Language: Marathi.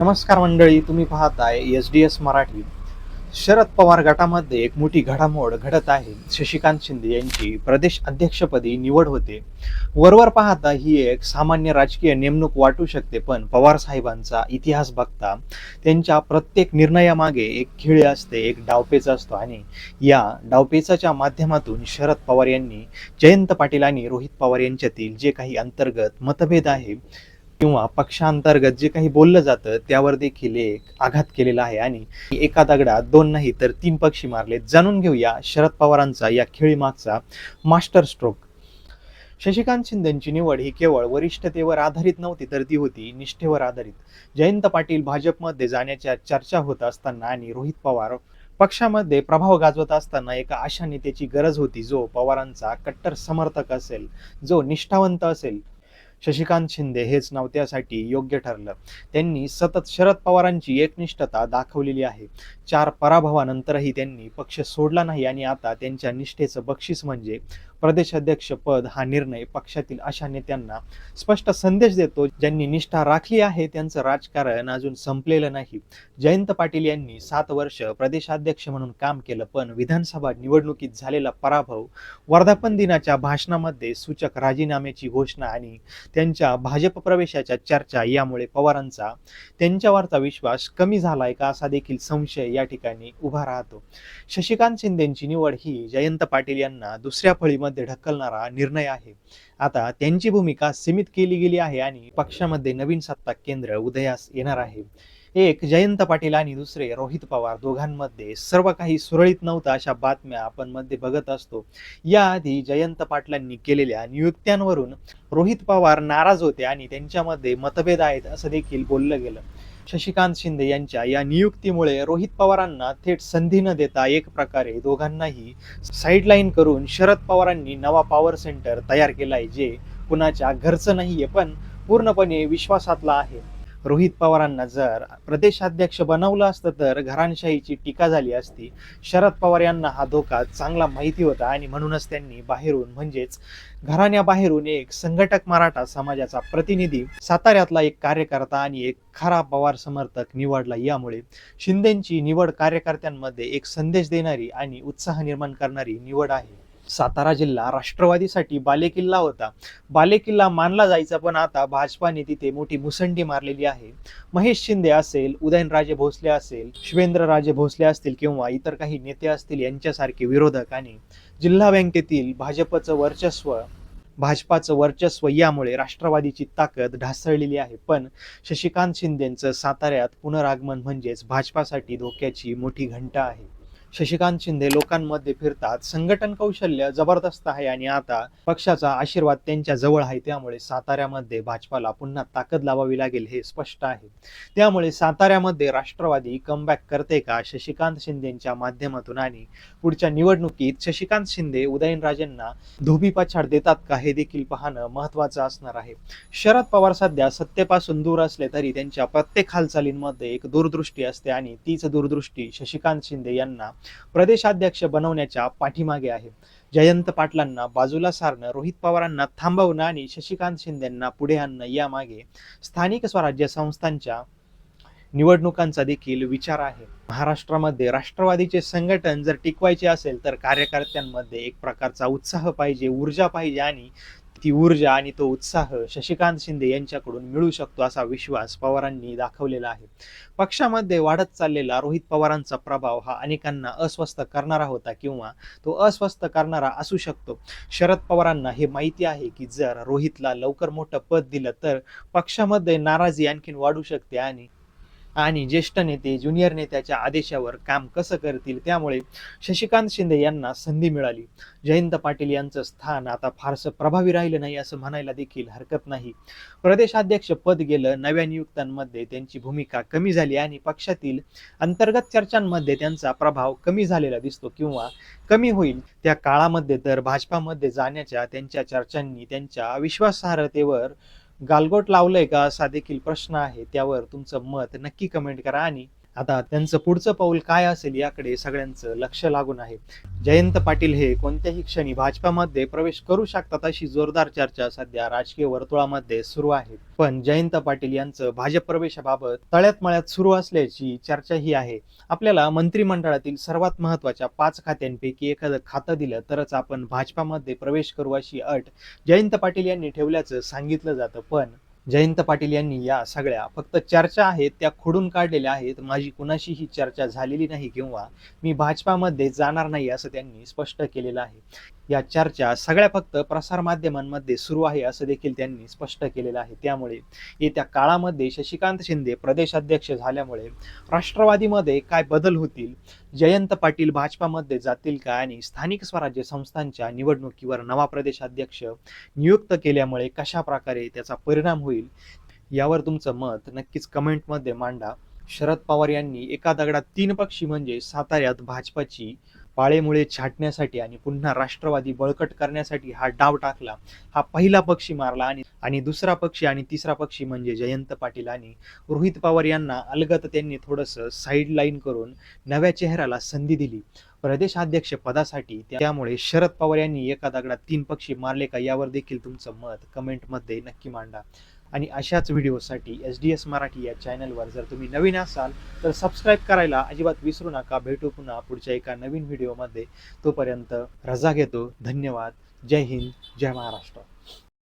नमस्कार मंडळी तुम्ही पाहताय S D S Marathi. Sharad Pawar गटामध्ये एक मोठी घडामोड घडत आहे. शशिकांत शिंदे यांची प्रदेश अध्यक्षपदी निवड होते. वरवर पाहता ही एक सामान्य राजकीय नेमणूक वाटू शकते पण पवार साहेबांचा इतिहास बघता त्यांच्या प्रत्येक निर्णयामागे एक खिळे असते एक डावपेच असतो आणि या डावपेचाच्या माध्यमातून शरद पवार यांनी जयंत पाटील आणि रोहित पवार यांच्यातील जे काही अंतर्गत मतभेद आहे किंवा पक्षांतर्गत जे काही बोललं जातं त्यावर देखील एक आघात केलेला आहे. आणि एका दगडात दोन नाही तर तीन पक्षी मारले. जाणून घेऊया शरद पवारांचा या खेळीमागचा मास्टर स्ट्रोक. शशिकांत शिंदेची निवड ही केवळ वरिष्ठतेवर आधारित नव्हती तर ती होती निष्ठेवर आधारित. जयंत पाटील भाजपमध्ये जाण्याच्या चर्चा होत असताना आणि रोहित पवार पक्षामध्ये प्रभाव गाजवत असताना एका अशा नेत्याची गरज होती जो पवारांचा कट्टर समर्थक असेल जो निष्ठावंत असेल शशिकांत शिंदे हेच नाव त्यासाठी योग्य ठरलं. त्यांनी सतत शरद पवारांची एकनिष्ठता दाखवलेली आहे. चार पराभवानंतरही त्यांनी पक्ष सोडला नाही आणि आता त्यांच्या निष्ठेचं बक्षीस म्हणजे प्रदेशाध्यक्ष पद हा निर्णय पक्षातील अशा नेत्यांना स्पष्ट संदेश देतो ज्यांनी निष्ठा राखली आहे त्यांचं राजकारण अजून संपलेलं नाही. जयंत पाटील यांनी सात वर्ष प्रदेशाध्यक्ष म्हणून काम केलं पण विधानसभा निवडणुकीत झालेला पराभव वर्धापन दिनाच्या भाषणामध्ये सूचक राजीनाम्याची घोषणा आणि त्यांच्या भाजप प्रवेशाच्या चर्चा यामुळे पवारांचा त्यांच्यावरचा विश्वास कमी झालाय का असा देखील संशय या ठिकाणी उभा राहतो. शशिकांत शिंदेची निवड ही जयंत पाटील यांना दुसऱ्या फळीमध्ये पक्षामध्ये ढकलणारा निर्णय आहे. आता त्यांची भूमिका सीमित केली गेली आहे आणि पक्षामध्ये नवीन सत्ता केंद्र उदयास येणार आहे. एक जयंत पाटील आणि दुसरे रोहित पवार दोघांमध्ये सर्व काही सुरळीत नव्हतं अशा बातम्या आपण मध्ये बघत असतो. याआधी जयंत पाटलांनी केलेल्या नियुक्त्यांवरून रोहित पवार नाराज होते आणि त्यांच्यामध्ये मतभेद आहेत असं देखील बोललं गेलं. शशिकांत शिंदे यांच्या या नियुक्तीमुळे रोहित पवारांना थेट संधी न देता एक प्रकारे दोघांनाही साईडलाईन करून शरद पवारांनी नवा पॉवर सेंटर तयार केलाय जे कुणाच्या घरचं नाहीये पण पूर्णपणे विश्वासातला आहे. रोहित पवारांना जर प्रदेशाध्यक्ष बनवलं असतं तर घराणशाहीची टीका झाली असती. शरद पवार यांना हा धोका चांगला माहिती होता आणि म्हणूनच त्यांनी बाहेरून म्हणजेच घराण्याबाहेरून एक संघटक मराठा समाजाचा प्रतिनिधी साताऱ्यातला एक कार्यकर्ता आणि एक खरा पवार समर्थक निवडला. यामुळे शिंदेची निवड कार्यकर्त्यांमध्ये एक संदेश देणारी आणि उत्साह निर्माण करणारी निवड आहे. सातारा जिल्हा राष्ट्रवादीसाठी बालेकिल्ला होता. बालेकिल्ला मानला जायचा पण आता भाजपाने तिथे मोठी मुसंडी मारलेली आहे. महेश शिंदे असेल उदयनराजे भोसले असेल शिवेंद्रराजे भोसले असतील किंवा इतर काही नेते असतील यांच्यासारखे विरोधक आणि जिल्हा बँकेतील भाजपचं वर्चस्व भाजपाचं वर्चस्व यामुळे राष्ट्रवादीची ताकद ढासळलेली आहे. पण शशिकांत शिंदेंचं साताऱ्यात पुनरागमन म्हणजेच भाजपासाठी धोक्याची मोठी घंटा आहे. शशिकांत शिंदे लोकांमध्ये फिरतात संघटन कौशल्य जबरदस्त आहे आणि आता पक्षाचा आशीर्वाद त्यांच्या जवळ आहे त्यामुळे साताऱ्यामध्ये भाजपाला पुन्हा ताकद लावावी लागेल हे स्पष्ट आहे. त्यामुळे साताऱ्यामध्ये राष्ट्रवादी कमबॅक करते का शशिकांत शिंदेच्या माध्यमातून आणि पुढच्या निवडणुकीत शशिकांत शिंदे उदयनराजेंना धोबी पछाड देतात का हे देखील पाहणं महत्वाचं असणार आहे. शरद पवार सध्या सत्तेपासून दूर असले तरी त्यांच्या प्रत्येक हालचालींमध्ये एक दूरदृष्टी असते आणि तीच दूरदृष्टी शशिकांत शिंदे यांना प्रदेशाध्यक्ष बनवण्याच्या पाठीमागे आहे. जयंत पाटलांना बाजूला सारणं रोहित पवारांना थांबवणं आणि शशिकांत शिंदेंना पुढे आणणं यामागे स्थानिक स्वराज्य संस्थांच्या निवडणुकांचा देखील विचार आहे. महाराष्ट्रामध्ये राष्ट्रवादीचे संघटन जर टिकवायचे असेल तर कार्यकर्त्यांमध्ये एक प्रकारचा उत्साह पाहिजे ऊर्जा पाहिजे आणि ती ऊर्जा आणि तो उत्साह शशिकांत शिंदे यांच्याकडून मिळू शकतो असा विश्वास पवारांनी दाखवलेला आहे. पक्षामध्ये वाढत चाललेला रोहित पवारांचा प्रभाव हा अनेकांना अस्वस्थ करणारा होता किंवा तो अस्वस्थ करणारा असू शकतो. शरद पवारांना हे माहिती आहे की जर रोहितला लवकर मोठं पद दिलं तर पक्षामध्ये नाराजी आणखीन वाढू शकते आणि आणि ज्येष्ठ नेते ज्युनियर नेत्याच्या आदेशावर काम कसं करतील त्यामुळे शशिकांत शिंदे यांना संधी मिळाली. जयंत पाटील यांचं स्थान आता फारसं प्रभावी राहिलं नाही असं म्हणायला देखील हरकत नाही. प्रदेशाध्यक्ष पद गेलं नव्या नियुक्तांमध्ये त्यांची भूमिका कमी झाली आणि पक्षातील अंतर्गत चर्चांमध्ये त्यांचा प्रभाव कमी झालेला दिसतो किंवा कमी होईल. त्या काळामध्ये तर भाजपामध्ये जाण्याच्या त्यांच्या चर्चांनी त्यांच्या विश्वासार्हतेवर गालगोट लावलंय का? असा देखील प्रश्न आहे. त्यावर तुमचं मत नक्की कमेंट करा आणि आता त्यांचं पुढचं पाऊल काय असेल याकडे सगळ्यांचं लक्ष लागून आहे. जयंत पाटील हे कोणत्याही क्षणी भाजपामध्ये प्रवेश करू शकतात अशी जोरदार चर्चा सध्या राजकीय वर्तुळामध्ये सुरू आहे. पण जयंत पाटील यांचं भाजप प्रवेशाबाबत तळ्यात मळ्यात सुरू असल्याची चर्चा ही आहे. आपल्याला मंत्रिमंडळातील सर्वात महत्त्वाच्या पाच खात्यांपैकी एखादं खातं दिलं तरच आपण भाजपामध्ये प्रवेश करू अशी अट जयंत पाटील यांनी ठेवल्याचं सांगितलं जातं. पण जयंत पाटील यांनी या सगळ्या फक्त चर्चा आहेत त्या खोडून काढलेल्या आहेत. माझी कुणाशीही चर्चा झालेली नाही किंवा मी भाजपामध्ये जाणार नाही असं त्यांनी स्पष्ट केलेलं आहे. या चर्चा सगळ्या फक्त प्रसार माध्यमांमध्ये सुरू आहे असं देखील त्यांनी स्पष्ट केलेलं आहे. त्यामुळे येत्या काळामध्ये शशिकांत शिंदे प्रदेशाध्यक्ष झाल्यामुळे राष्ट्रवादीमध्ये काय बदल होतील जयंत पाटील भाजपामध्ये जातील का आणि स्थानिक स्वराज्य संस्थांच्या निवडणुकीवर नवा प्रदेशाध्यक्ष नियुक्त केल्यामुळे कशा प्रकारे त्याचा परिणाम होईल यावर तुमचं मत नक्कीच कमेंटमध्ये मांडा. शरद पवार यांनी एका दगडात तीन पक्षी म्हणजे साताऱ्यात भाजपाची पाळेमुळे छाटण्यासाठी आणि पुन्हा राष्ट्रवादी बळकट करण्यासाठी हा डाव टाकला. हा पहिला पक्षी मारला आणि आणि दुसरा पक्षी आणि तिसरा पक्षी म्हणजे जयंत पाटील आणि रोहित पवार यांना अलगत त्यांनी थोडंसं साईड लाईन करून नव्या चेहऱ्याला संधी दिली. प्रदेशाध्यक्ष पदासाठी त्यामुळे शरद पवार यांनी एका दगडात तीन पक्षी मारले का यावर देखील तुमचं मत कमेंटमध्ये नक्की मांडा. आणि अशाच व्हिडिओसाठी एस डी एस मराठी या चॅनलवर जर तुम्ही नवीन असाल तर सबस्क्राईब करायला अजिबात विसरू नका. भेटू पुन्हा पुढच्या एका नवीन व्हिडिओमध्ये. तोपर्यंत रजा घेतो. धन्यवाद. जय हिंद. जय महाराष्ट्र.